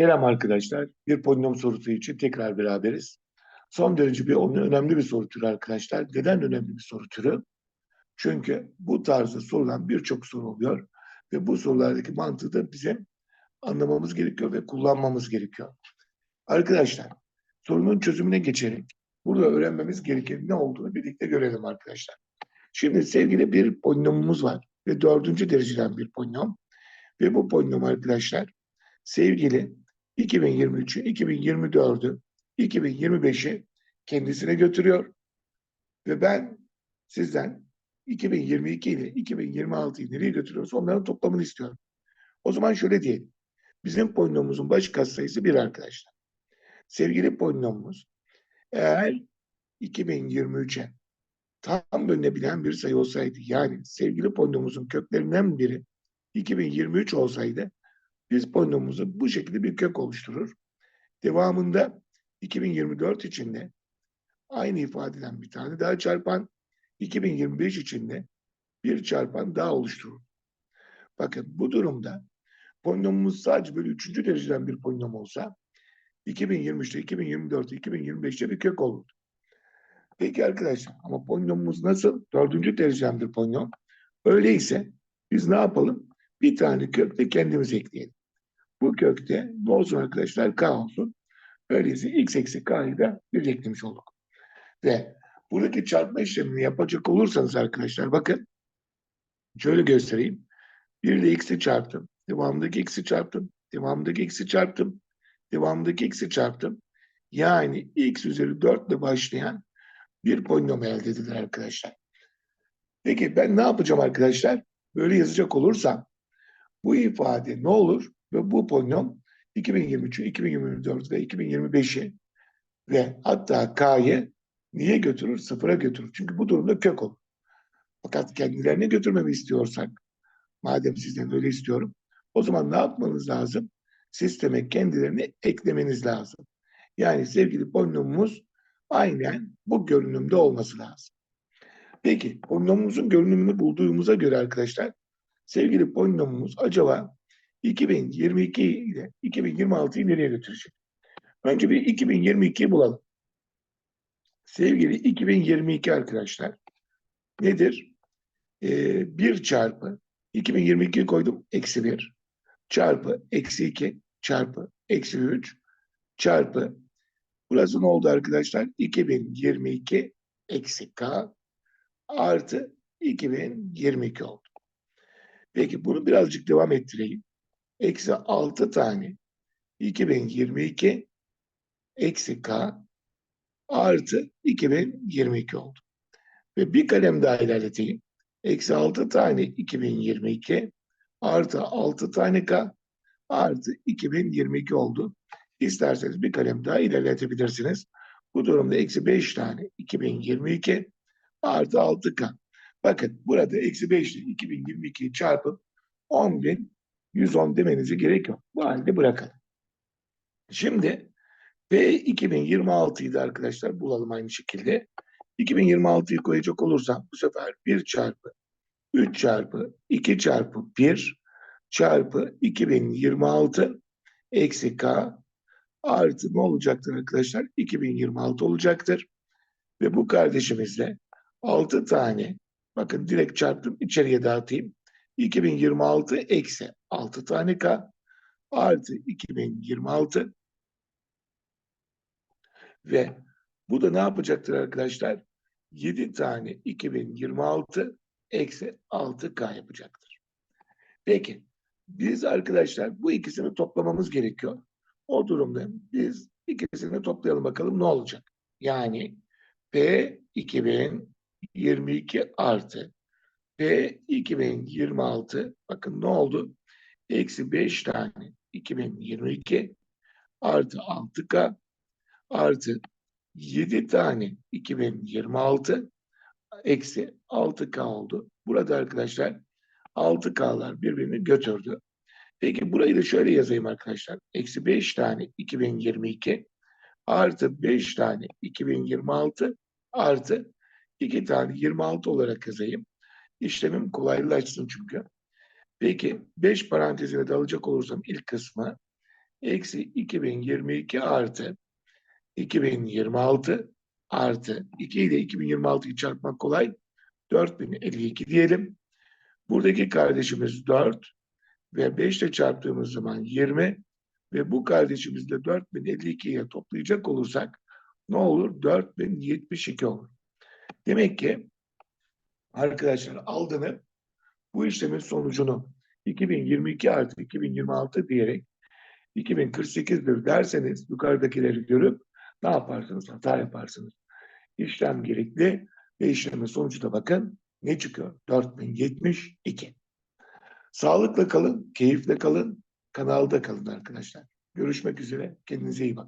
Selam arkadaşlar. Bir polinom sorusu için tekrar beraberiz. Son derece bir önemli bir soru türü arkadaşlar. Neden önemli bir soru türü? Çünkü bu tarzda sorulan birçok soru oluyor ve bu sorulardaki mantığı da bizim anlamamız gerekiyor ve kullanmamız gerekiyor. Arkadaşlar, sorunun çözümüne geçerek burada öğrenmemiz gereken ne olduğunu birlikte görelim arkadaşlar. Şimdi sevgili bir polinomumuz var ve dördüncü dereceden bir polinom. Ve bu polinom arkadaşlar sevgili 2023'ü, 2024'ü, 2025'i kendisine götürüyor. Ve ben sizden 2022 ile 2026'yı nereye götürüyoruz onların toplamını istiyorum. O zaman şöyle diyelim. Bizim polinomumuzun baş katsayısı bir arkadaşlar. Sevgili polinomumuz eğer 2023'e tam bölünebilen bir sayı olsaydı yani sevgili polinomumuzun köklerinden biri 2023 olsaydı biz polinomumuzu bu şekilde bir kök oluşturur. Devamında 2024 içinde aynı ifadeden bir tane daha çarpan 2025 içinde bir çarpan daha oluşturur. Bakın bu durumda polinomumuz sadece böyle üçüncü dereceden bir polinom olsa 2023'te, 2024'te, 2025'te bir kök olurdu. Peki arkadaşlar ama polinomumuz nasıl? Dördüncü dereceden bir polinom. Öyleyse biz ne yapalım? Bir tane kök de kendimiz ekleyelim. Bu kökte ne olsun arkadaşlar? K olsun. Öyleyse x eksi k'yı da bir eklemiş olduk. Ve buradaki çarpma işlemini yapacak olursanız arkadaşlar bakın şöyle göstereyim. 1 ile x'i çarptım. Devamındaki x'i çarptım. Devamındaki x'i çarptım. Devamındaki x'i çarptım. Yani x üzeri 4 ile başlayan bir polinom elde edilir arkadaşlar. Peki ben ne yapacağım arkadaşlar? Böyle yazacak olursam bu ifade ne olur? Ve bu polinom 2023'ü, 2024 ve 2025'i ve hatta K'yı niye götürür? Sıfıra götürür. Çünkü bu durumda kök olur. Fakat kendilerine götürmemi istiyorsak, madem sizden öyle istiyorum, o zaman ne yapmanız lazım? Sisteme kendilerini eklemeniz lazım. Yani sevgili polinomumuz aynen bu görünümde olması lazım. Peki polinomumuzun görünümünü bulduğumuza göre arkadaşlar sevgili polinomumuz acaba 2022 ile 2026'yı nereye götürecek? Önce bir 2022'yi bulalım. Sevgili 2022 arkadaşlar nedir? Ee, 1 çarpı 2022 koydum eksi 1 çarpı eksi 2 çarpı eksi 3 çarpı burası ne oldu arkadaşlar? 2022 eksi k artı 2022 oldu. Peki bunu birazcık devam ettireyim. Eksi 6 tane 2022 eksi k artı 2022 oldu. Ve bir kalem daha ilerleteyim. Eksi 6 tane 2022 artı 6 tane k artı 2022 oldu. İsterseniz bir kalem daha ilerletebilirsiniz. Bu durumda eksi 5 tane 2022 artı 6k. Bakın burada eksi 5 ile 2022'yi çarpıp 10.110 demenize gerek yok. Bu halde bırakalım. Şimdi P 2026'yı da arkadaşlar bulalım aynı şekilde. 2026'yı koyacak olursam bu sefer 1 çarpı 3 çarpı 2 çarpı 1 çarpı 2026 eksi k artı ne olacaktır arkadaşlar? 2026 olacaktır. Ve bu kardeşimizle 6 tane bakın direkt çarptım içeriye dağıtayım. 2026 eksi 6 tane k artı 2026 ve bu da ne yapacaktır arkadaşlar? 7 tane 2026 eksi 6K yapacaktır. Peki biz arkadaşlar bu ikisini toplamamız gerekiyor. O durumda biz ikisini toplayalım bakalım ne olacak? Yani P 2022 artı P 2026 bakın ne oldu? Eksi 5 tane 2022 artı 6K artı 7 tane 2026 eksi 6K oldu. Burada arkadaşlar 6K'lar birbirini götürdü. Peki burayı da şöyle yazayım arkadaşlar. Eksi 5 tane 2022 artı 5 tane 2026 artı 2 tane 26 olarak yazayım. İşlemim kolaylaşsın çünkü. Peki 5 parantezine de alacak olursam ilk kısmı eksi 2022 artı 2026 artı 2 ile 2026'yı çarpmak kolay. 4052 diyelim. Buradaki kardeşimiz 4 ve 5 ile çarptığımız zaman 20 ve bu kardeşimizle 4052'ye toplayacak olursak ne olur? 4072 olur. Demek ki arkadaşlar aldığını bu işlemin sonucunu 2022 artı 2026 diyerek 2048'dir derseniz yukarıdakileri görüp ne yaparsınız? Hata yaparsınız. İşlem gerekli ve işlemin sonucu da bakın ne çıkıyor? 4072. Sağlıkla kalın, keyifle kalın, kanalda kalın arkadaşlar. Görüşmek üzere. Kendinize iyi bakın.